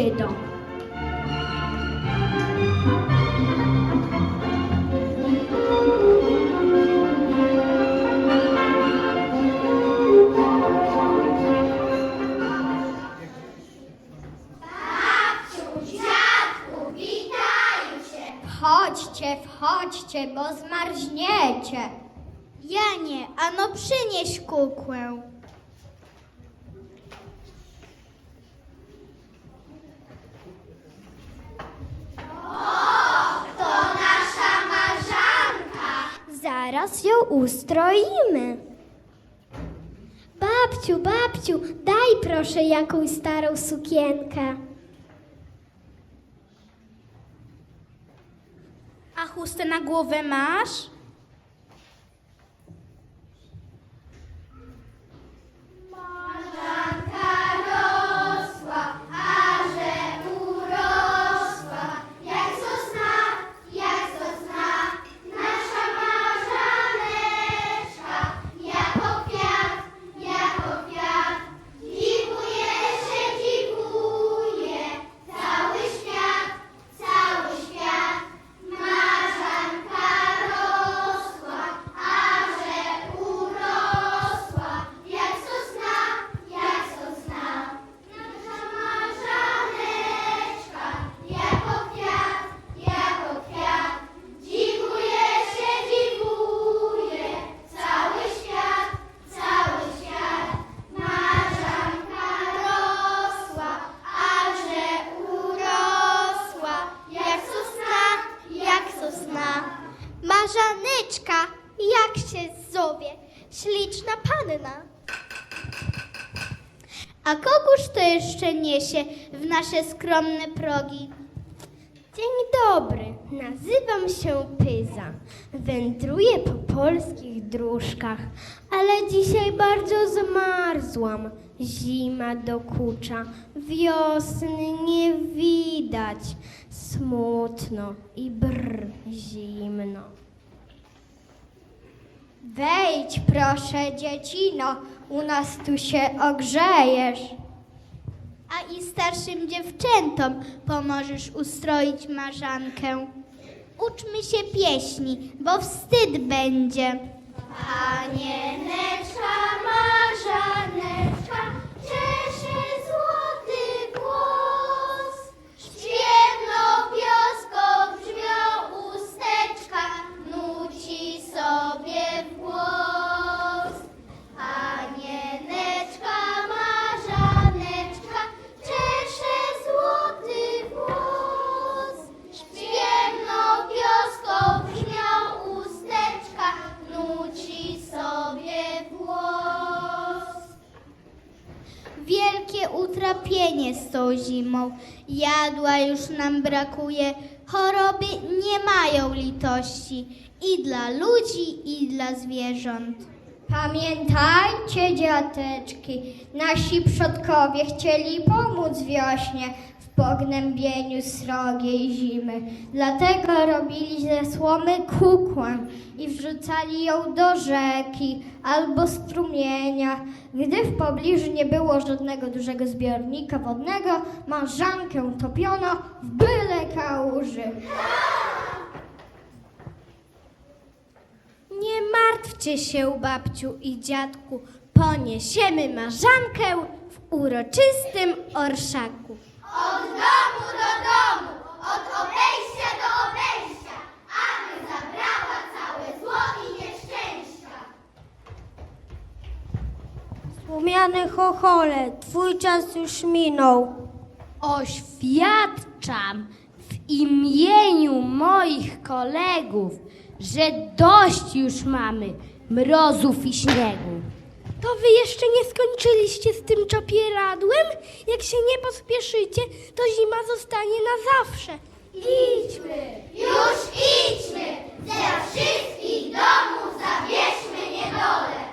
przydą. Wchodźcie, wchodźcie, bo zmarzniecie. Janie, ano przynieś kukłę. Zaraz ją ustroimy. Babciu, babciu, daj proszę jakąś starą sukienkę. A chustę na głowę masz? A kogóż to jeszcze niesie w nasze skromne progi? Dzień dobry, nazywam się Pyza. Wędruję po polskich dróżkach, ale dzisiaj bardzo zmarzłam. Zima dokucza, wiosny nie widać. Smutno i brr zimno. Wejdź proszę, dziecino, u nas tu się ogrzejesz. A i starszym dziewczętom pomożesz ustroić marzankę. Uczmy się pieśni, bo wstyd będzie. Panieneczka, marzaneczka, utrapienie z tą zimą, jadła już nam brakuje, choroby nie mają litości i dla ludzi, i dla zwierząt. Pamiętajcie, dziateczki, nasi przodkowie chcieli pomóc wiośnie pognębieniu srogiej zimy. Dlatego robili ze słomy kukłę i wrzucali ją do rzeki albo strumienia. Gdy w pobliżu nie było żadnego dużego zbiornika wodnego, marzankę topiono w byle kałuży. Nie martwcie się, babciu i dziadku, poniesiemy marzankę w uroczystym orszaku. Od domu do domu, od obejścia do obejścia, aby zabrała całe zło i nieszczęścia. Wspomniany chochole, twój czas już minął. Oświadczam w imieniu moich kolegów, że dość już mamy mrozów i śniegu. To wy jeszcze nie skończyliście z tym czapieradłem? Jak się nie pospieszycie, to zima zostanie na zawsze. Idźmy, już idźmy, ze wszystkich domów zabierzmy niedolę.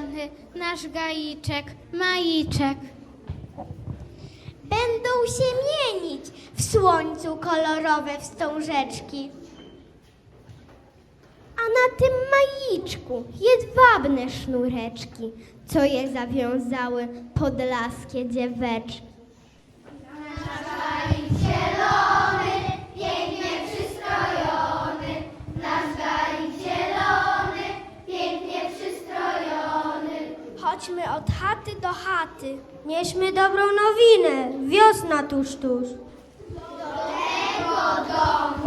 kochany, nasz gaiczek, maiczek. Będą się mienić w słońcu kolorowe wstążeczki. A na tym majiczku jedwabne sznureczki, co je zawiązały podlaskie dzieweczki. chodźmy od chaty do chaty. Nieśmy dobrą nowinę, wiosna tuż tuż. Do tego domu.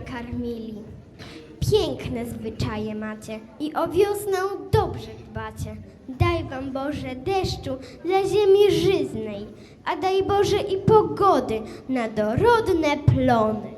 Nakarmili. Piękne zwyczaje macie i o wiosnę dobrze dbacie. Daj wam Boże deszczu dla ziemi żyznej, a daj Boże i pogody na dorodne plony.